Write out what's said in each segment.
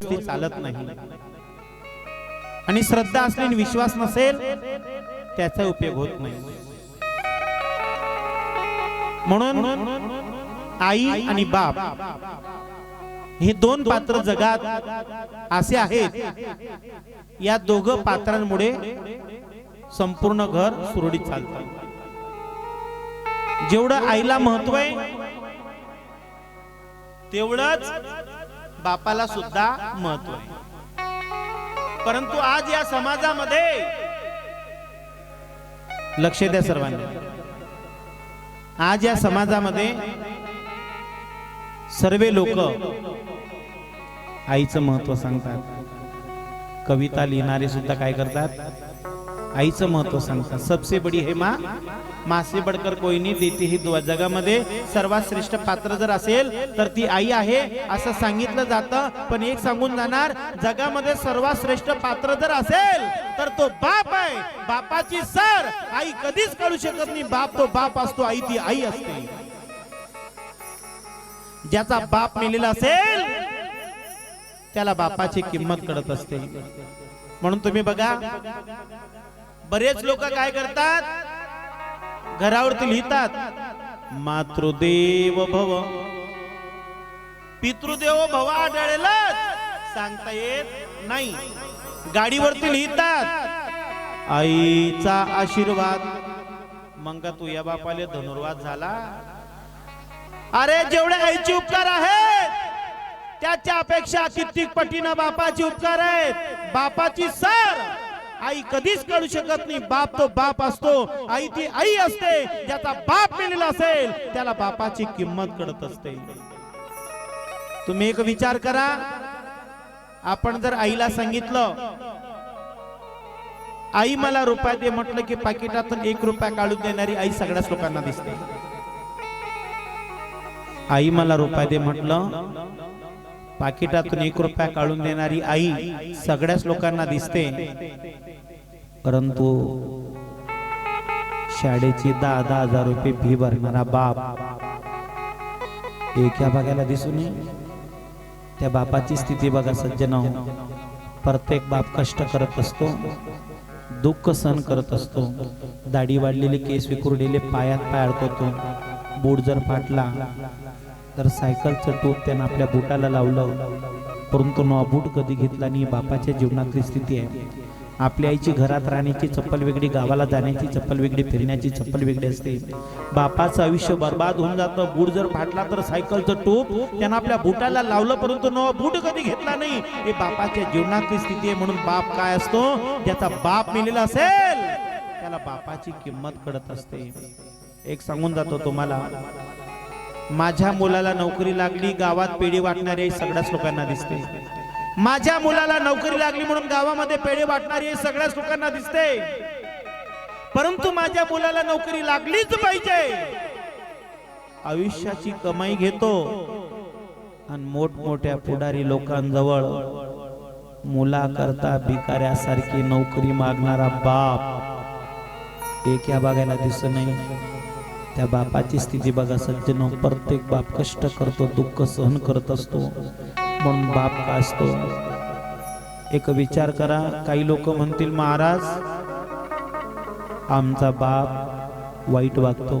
चालत नाही. आणि श्रद्धा असली विश्वास नसेल त्याचा उपयोग होत नाही. म्हणून आई आणि बाप हे दोन पात्र जगात असे आहेत. या दोघ पात्रांमुळे संपूर्ण घर सुरळीत चालतं. जेवढं आईला महत्त्व आहे तेवढंच बापाला सुद्धा महत्त्व आहे. परंतु आज या समाजामध्ये लक्ष द्या सर्वांनी. आज या समाजामध्ये सर्व लोक आईचं महत्त्व सांगतात. कविता लिहिणारे सुद्धा काय करतात? आईचं महत्त्व सांगतात. सबसे बडी हे मा मासे बडकर कोहिनी देते ही दु- जगामध्ये सर्वात श्रेष्ठ पात्र जर असेल तर ती आई आहे असं सांगितलं जातं. पण एक सांगून जाणार जगामध्ये सर्वात श्रेष्ठ पात्र जर असेल तर तो बाप आहे. बापाची सर. आई कधीच कळू शकत नाही. बाप तो बाप असतो आई ती आई असते. ज्याचा बाप मेलेला असेल त्याला बापाची किंमत कळत असते. म्हणून तुम्ही बघा बरेच लोक काय करतात? घरावरती लिहितात मातृदेव भव. पितृदेव भव आढळेलच सांगता येत नाही. गाडीवरती लिहितात आईचा आशीर्वाद. मग का तू या बापाले धनुर्वाद झाला? अरे जेवढे आईचे उपकार आहेत त्याच्या अपेक्षा कित्येक पटीनं बापाचे उपकार आहेत. बापाची सर आई कधीच कळू शकत नाही. बाप तो बाप असतो. आई ती आई असते. ज्याचा बाप मिळेला असेल त्याला बापाची किंमत कळत असते. तुम्ही एक विचार करा. आपण जर आईला सांगितलं आई मला रुपया दे म्हटलं की पाकिटातून एक रुपया काढून देणारी आई सगळ्याच लोकांना दिसते. आई मला रुपया दे म्हटलं पाकिटातून एक रुपया काढून देणारी आई सगळ्याच लोकांना दिसते. परंतु शाळेची दहा दहा हजार रुपये फी भरणारा बाप एका बघायला दिसू नये त्या बापाची स्थिती बघा सज्जन प्रत्येक बाप कष्ट करत असतो दुःख सहन करत असतो. दाढी वाढलेले केस विकुरलेले पायात पाय अडकवतो बूट जर फाटला तर सायकलचं टूप त्यानं आपल्या बुटाला लावलं. परंतु नवा बूट कधी घेतला नाही बापाच्या जीवनातली स्थिती आहे. आपल्या आईची घरात राहण्याची चप्पल वेगळी गावाला जाण्याची चप्पल वेगळी फिरण्याची चप्पल वेगळी असते. बापाचं आयुष्य बर्बाद होऊन जातं. बूट जर फाटला तर सायकलचं टोप त्यानं आपल्या बुटाला लावलं परंतु नवा बूट कधी घेतला नाही. हे बापाच्या जीवनातली स्थिती आहे म्हणून बाप काय असतो? ज्याचा बाप मिलेला असेल त्याला बापाची किंमत कळत असते. एक सांगून जातो तुम्हाला माझ्या मुलाला नोकरी लागली गावात पेढी वाटणारे सगळ्याच लोकांना दिसते. माझ्या मुलाला नोकरी लागली म्हणून गावामध्ये पेढे वाटणारी सगळ्याच लोकांना दिसते. परंतु माझ्या मुलाला नोकरी लागलीच पाहिजे. आयुष्याची कमाई घेतो आणि मोठमोठ्या पुढारी लोकांजवळ मुलाकरता भिकाऱ्यासारखी नोकरी मागणारा बाप एक या बघायला दिसत नाही. त्या बापाची स्थिती बघा सज्जनो प्रत्येक बाप कष्ट करतो दुःख सहन करत असतो. म्हणून बाप का असतो? एक विचार करा काही लोक म्हणतील महाराज आमचा बाप वाईट वागतो.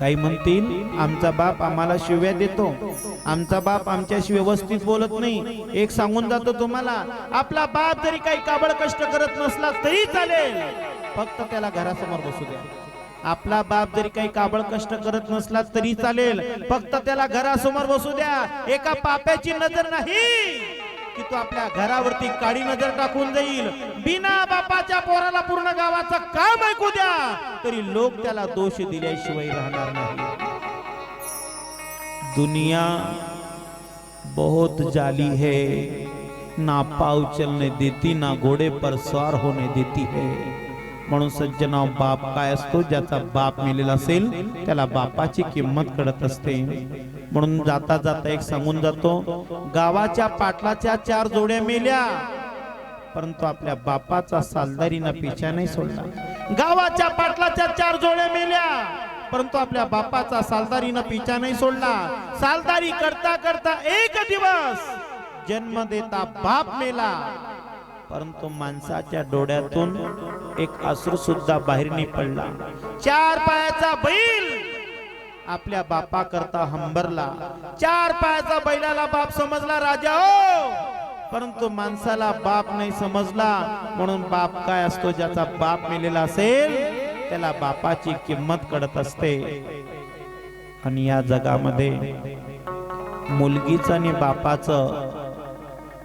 काही म्हणतील आमचा बाप आम्हाला शिव्या देतो. आमचा बाप आमच्याशी व्यवस्थित बोलत नाही. एक सांगून जातो तुम्हाला आपला बाप जरी काही काबड कष्ट करत नसला तरी चालेल. फक्त त्याला घरासमोर बसू द्या. आपला बाप जरी काही काबळ कष्ट करत नसला तरी चालेल. फक्त त्याला घरासमोर बसू द्या. एका पाप्याची नजर नाही. की तो आपल्या घरावरती काळी नजर टाकून जाईल. बिना बापाच्या पोराला पूर्ण गावाचं काम ऐकू द्या. तरी लोक त्याला दोष दिल्याशिवाय राहणार नाही. दुनिया बहुत जाली है. ना पाव चलने देती ना घोडे पर सवार होने देती है. म्हणून सज्जना बाप काय असतो? ज्याचा बाप मिलेला असेल त्याला बापाची किंमत कळत असते. म्हणून जाता जाता एक सांगून जातो गावाच्या पाटलाच्या चार जोड्या मेल्या. परंतु आपल्या बापाचा सालदारीनं पिछा नाही सोडला. गावाच्या पाटलाच्या चार जोड्या मेल्या. परंतु आपल्या बापाचा सालदारीनं पिछा नाही सोडला. सालदारी करता करता एक दिवस जन्म देता बाप मेला. परंतु माणसाच्या डोळ्यातून एक अश्रू सुद्धा बाहेर नाही पडला. चार पायाचा बैल आपल्या बापा करता हंबरला. चार पायाचा बैलाला बाप समजला राजा हो. परंतु माणसाला बाप नाही समजला. म्हणून बाप काय असतो ज्याचा बाप मिलेला असेल त्याला बापाची किंमत कळत असते. आणि या जगामध्ये मुलगीचं आणि बापाचं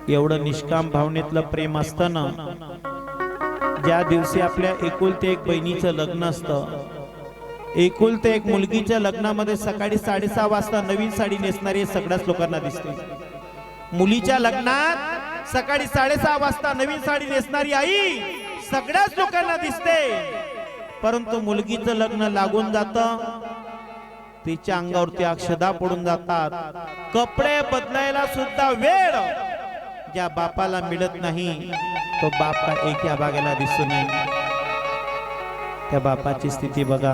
एवढं निष्काम भावनेतलं प्रेम असतं ना ज्या दिवशी आपल्या एकुलते एक बहिणीचं लग्न असतं एकुलते एक मुलगीच्या लग्नामध्ये सकाळी साडेसहा वाजता नवीन साडी नेसणारी सगळ्याच लोकांना दिसते मुलीच्या लग्नात सकाळी साडेसहा वाजता नवीन साडी नेसणारी आई सगळ्याच लोकांना दिसते. परंतु मुलगीचं लग्न लागून जात तिच्या अंगावरती अक्षदा पडून जातात. कपडे बदलायला सुद्धा वेळ ज्या बापाला मिळत नाही तो बाप का एक या बागेला दिसून येईल. त्या बापाची स्थिती बघा.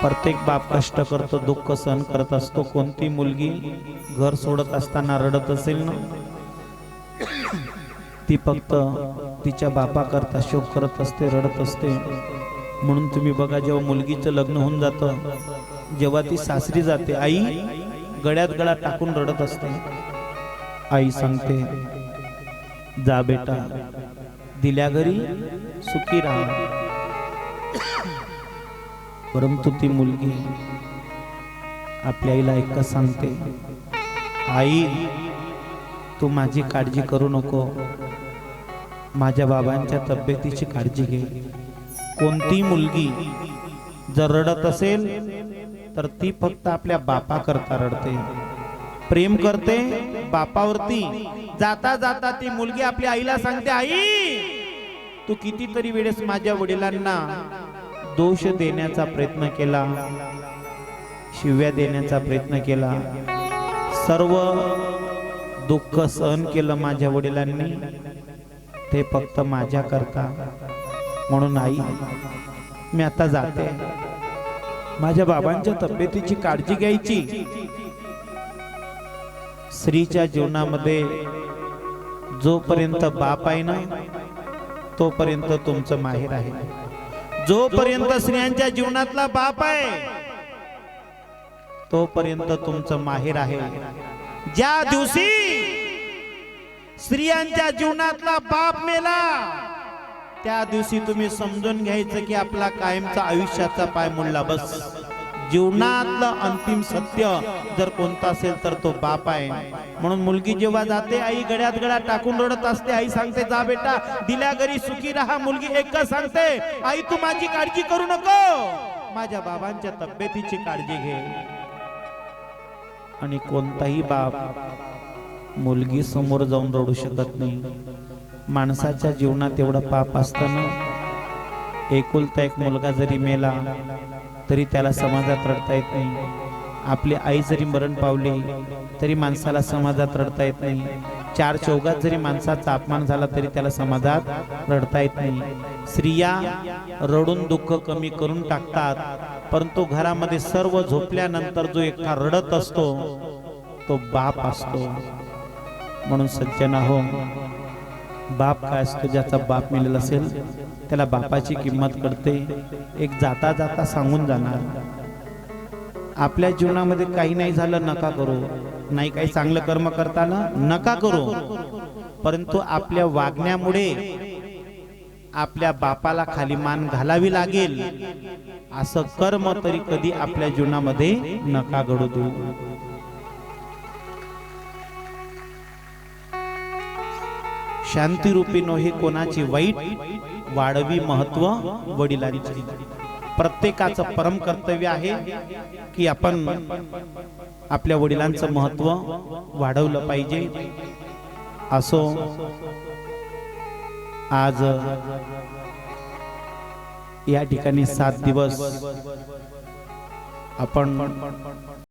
प्रत्येक बाप कष्ट करतो दुःख सहन करत असतो. कोणती मुलगी घर सोडत असताना रडत असेल ना? ती फक्त तिच्या बापा करता शोक करत असते रडत असते. म्हणून तुम्ही बघा जेव्हा मुलगीचं लग्न होऊन जातं जेव्हा ती सासरी जाते आई गळ्यात गळा टाकून रडत असते. आई सांगते जा बेटा. दिल्या घरी सुखी राहा. परंतु ती मुलगी आपल्या आईला ऐका सांगते आई तू माझी काळजी करू नको. माझ्या बाबांच्या तब्येतीची काळजी घे. कोणती मुलगी जर रडत असेल तर ती फक्त आपल्या बापा करता रडते. प्रेम करते बापावरती. जाता जाता ती मुलगी आपल्या आईला सांगते आई तू कितीतरी वेळेस माझ्या वडिलांना दोष देण्याचा प्रयत्न केला शिव्या देण्याचा प्रयत्न केला. सर्व दुःख सहन केलं माझ्या वडिलांनी. ते फक्त माझ्या करता म्हणून आई मी आता जाते. माझ्या बाबांच्या तब्येतीची काळजी घ्यायची. स्त्रीच्या जीवनामध्ये जोपर्यंत बाप आहे ना तोपर्यंत तुमचं माहेर आहे. जोपर्यंत स्त्रियांच्या जीवनातला बाप आहे तोपर्यंत तुमचं माहेर आहे. ज्या दिवशी स्त्रियांच्या जीवनातला बाप मेला त्या दिवशी तुम्ही समजून घ्यायचं की आपला कायमचा आयुष्याचा पाय मुडला बस. जीवनातलं अंतिम सत्य जर कोणतं असेल तर तो बाप आहे. म्हणून मुलगी जेव्हा जाते आई गड्यात गळा टाकून रडत असते आई सांगते जा बेटा दिल्या घरी सुखी राहा मुलगी एकच सांगते आई तू माझी काळजी करू नको. माझ्या बाबांच्या तब्येतीची काळजी घे. आणि कोणताही बाप मुलगी समोर जाऊन रडू शकत नाही. माणसाच्या जीवनात एवढं पाप असताना एकुलता एक मुलगा जरी मेला तरी त्याला समाजात रडता येत नाही. आपली आई जरी मरण पावली तरी माणसाला समाजात रडता येत नाही. चार चौघात जरी माणसाचा अपमान झाला तरी त्याला समाजात रडता येत नाही. स्त्रिया रडून दुःख कमी करून टाकतात परंतु घरामध्ये सर्व झोपल्यानंतर जो एकटा रडत असतो तो बाप असतो. म्हणून सज्जना हो बाप काय असतो ज्याचा बाप मिळेल असेल? त्याला बापाची किंमत कळते. एक जाता जाता सांगून जाणार. आपल्या जीवनामध्ये काही नाही झालं नका करू. नाही काही चांगलं कर्म करताना नका करू. परंतु आपल्या वागण्यामुळे आपल्या बापाला खाली मान घालावी लागेल. असं कर्म तरी कधी आपल्या जीवनामध्ये नका घडू देऊ. शांतिरूपी नोहे कोणाची वाईट? वाढवी महत्त्व वडिलांची. प्रत्येकाचं परम कर्तव्य आहे की आपण आपल्या वडिलांचं महत्त्व वाढवलं पाहिजे. असो आज या ठिकाणी सात दिवस आपण